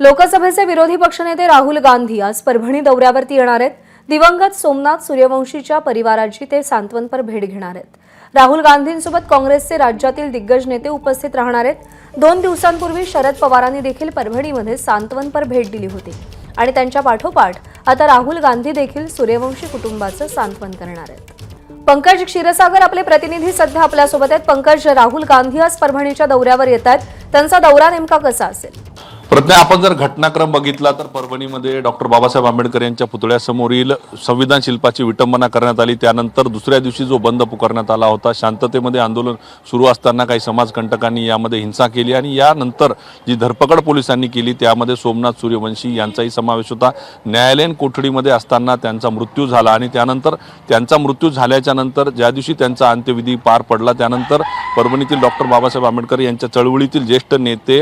लोकसभेचे विरोधी पक्षनेते राहुल गांधी आज परभणी दौऱ्यावरती येणार आहेत. दिवंगत सोमनाथ सूर्यवंशीच्या परिवाराची ते सांत्वनपर भेट घेणार आहेत. राहुल गांधींसोबत काँग्रेसचे राज्यातील दिग्गज नेते उपस्थित राहणार आहेत. दोन दिवसांपूर्वी शरद पवारांनी देखील परभणीमध्ये सांत्वनपर भेट दिली होती. आणि त्यांच्या पाठोपाठ आता राहुल गांधी देखील सूर्यवंशी कुटुंबाचं सांत्वन करणार आहेत. पंकज क्षीरसागर आपले प्रतिनिधी सध्या आपल्यासोबत आहेत. पंकज राहुल गांधी आज परभणीच्या दौऱ्यावर येत आहेत. त्यांचा दौरा नेमका कसा असेल? प्रज्ञा आपण जर घटनाक्रम बघितला तर परभणीमध्ये डॉक्टर बाबासाहेब आंबेडकर यांच्या पुतळ्यासमोरील संविधान शिल्पाची विटंबना करण्यात आली. त्यानंतर दुसऱ्या दिवशी जो बंद पुकारण्यात आला होता. शांततेमध्ये आंदोलन सुरू असताना काही समाजकंटकांनी यामध्ये हिंसा केली आणि यानंतर जी धरपकड पोलिसांनी केली त्यामध्ये सोमनाथ सूर्यवंशी यांचाही समावेश होता. न्यायालयीन कोठडीमध्ये असताना त्यांचा मृत्यू झाला आणि त्यानंतर त्यांचा मृत्यू झाल्याच्यानंतर ज्या दिवशी त्यांचा अंत्यविधी पार पडला त्यानंतर परभणीतील डॉक्टर बाबासाहेब आंबेडकर यांच्या चळवळीतील ज्येष्ठ नेते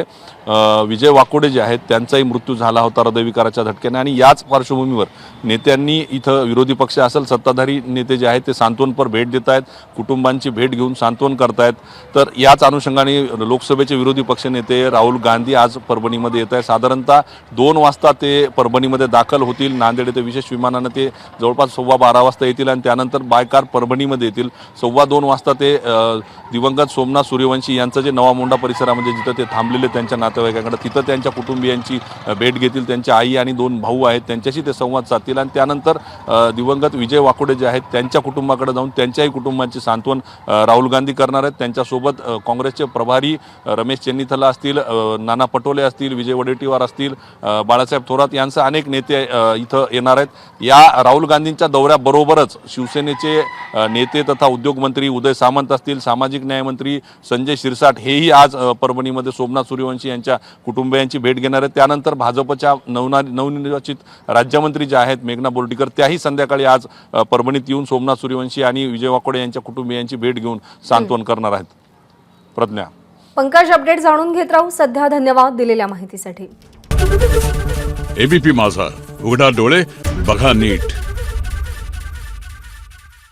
विजय वाकोडे जे आहेत त्यांचाही मृत्यू झाला होता हृदयविकाराच्या झटक्याने आणि याच पार्श्वभूमीवर नेत्यांनी इथं विरोधी पक्ष असेल सत्ताधारी नेते जे आहेत ते सांत्वनपर भेट देत आहेत कुटुंबांची भेट घेऊन सांत्वन करतायत तर याच अनुषंगाने लोकसभेचे विरोधी पक्ष नेते राहुल गांधी आज परभणीमध्ये येत आहेत. साधारणतः दोन वाजता ते परभणीमध्ये दाखल होतील. नांदेड येथे विशेष विमानानं ते जवळपास सव्वा बारा वाजता येतील आणि त्यानंतर बायकार परभणीमध्ये येतील. सव्वा दोन वाजता ते दिवंगत दिवंगत सोमनाथ सूर्यवंशी यांचं जे नवा मोंढा परिसरामध्ये म्हणजे जिथं ते थांबलेले त्यांच्या नातेवाईकाकडे तिथं त्यांच्या कुटुंबियांची भेट घेतील त्यांच्या आई आणि दोन भाऊ आहेत त्यांच्याशी ते संवाद साधतील आणि त्यानंतर दिवंगत विजय वाकोडे जे आहेत त्यांच्या कुटुंबाकडे जाऊन त्यांच्याही कुटुंबांचे सांत्वन राहुल गांधी करणार आहेत. त्यांच्यासोबत काँग्रेसचे प्रभारी रमेश चेन्नीथला असतील नाना पटोले असतील विजय वडेट्टीवार असतील बाळासाहेब थोरात यांसह अनेक नेते इथं येणार आहेत. या राहुल गांधींच्या दौऱ्याबरोबरच शिवसेनेचे नेते तथा उद्योगमंत्री उदय सामंत असतील सामाजिक न्याय न्यायमंत्री संजय शिरसाट हेही आज परभणीमध्ये सोमनाथ सूर्यवंशी यांच्या कुटुंबियांची भेट घेणार आहेत. त्यानंतर भाजपच्या नवना नवनिर्वाचित राज्यमंत्री ज्या आहेत मेघना बोर्डीकर त्याही संध्याकाळी आज परभणीत येऊन सोमनाथ सूर्यवंशी आणि विजय वाकोडे यांच्या कुटुंबियांची भेट घेऊन सांत्वन करणार आहेत. प्रज्ञा. पंकज अपडेट जाणून घेत राहू. सध्या धन्यवाद दिलेल्या माहितीसाठी. एबीपी माझा. उघडा डोळे बघा नीट.